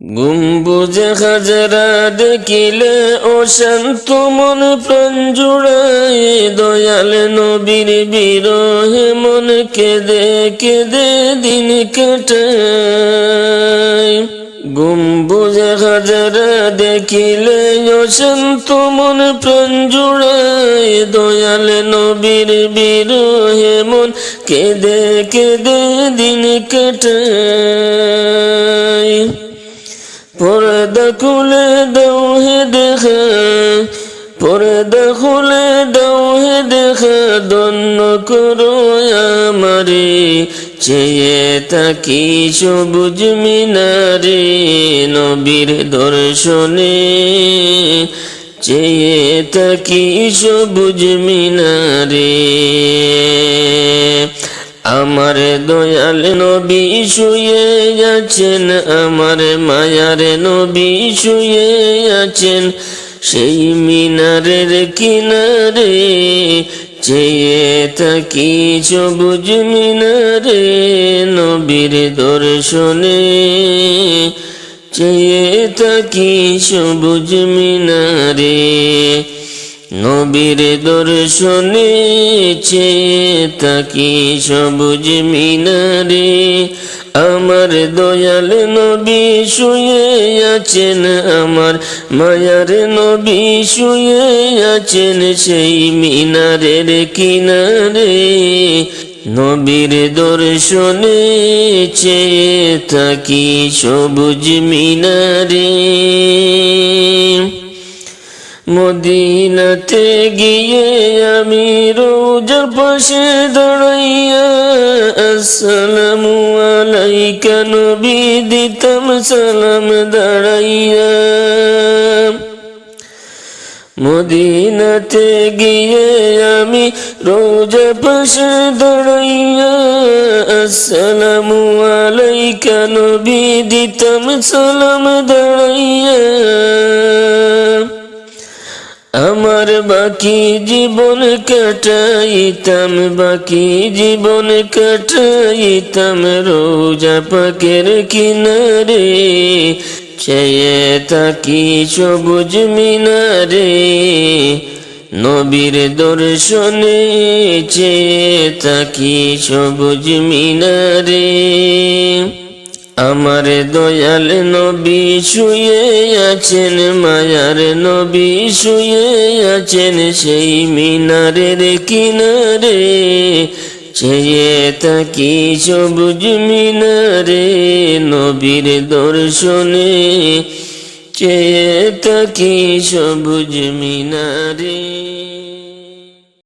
গুম্বুজে হাজারা দেখিলে ও শান্ত মন প্রাণ জুড়ায়। দয়াল নবীর বিরহে মন কেঁদে কেঁদে দিন কাটায়। গুম্বুজে হাজারা দেখিলে ও শান্ত মন প্রাণ জুড়ায়। দয়াল নবীর বিরহে মন কেঁদে কেঁদে দিন কাটায়। পর্দা খুলে দাও হে দেখা, পর্দা খুলে দেখা দন্য করো আমারে, চেয়ে তাকি সবুজ মিনারে নবীর দর্শনে, চেয়ে তাকি সবুজ মিনারে। আমার দয়াল নবী শুয়ে আছেন, আমার মায়ার নবী শুয়ে আছেন। সেই মিনারের কিনারে চেয়ে থাকি সবুজ মিনারে নবীর দর্শনে। চেয়ে থাকি সবুজ মিনারে নবীর দর্শনে চেয়ে তাকি সবুজ মিনারে। আমার দয়াল নবী শুয়ে আছেন, আমার মায়ার নবী শুয়ে আছেন সেই মিনারের কিনারে। নবীর দর্শনে চেয়ে তাকি সবুজ মিনারে। মদিনাতে গিয়ে আমি রোজার পাশে দাঁড়াইয়া, আসসালামু আলাইকা নবী দিতাম সালাম দাঁড়াইয়া। মদিনাতে গিয়ে আমি রোজা পাশে দাঁড়াইয়া, আসসালামু আলাইকা নবী দিতাম সালাম দাঁড়াইয়া। আমার বাকি জীবন কাটাইতাম, বাকি জীবন কাটাইতাম রোজা পাকের কিনারে, চেয়ে তাকি সবুজ মিনারে। নবীর দর্শনে চেয়ে তাকি সবুজ মিনারে। আমার দয়াল নবী শুয়ে আছেন, মায়ার নবী শুয়ে আছেন সেই মিনারের কিনারে। চেয়ে তাকি সবুজ মিনারে নবীর দর্শনে। চেয়ে তাকি সবুজ মিনারে।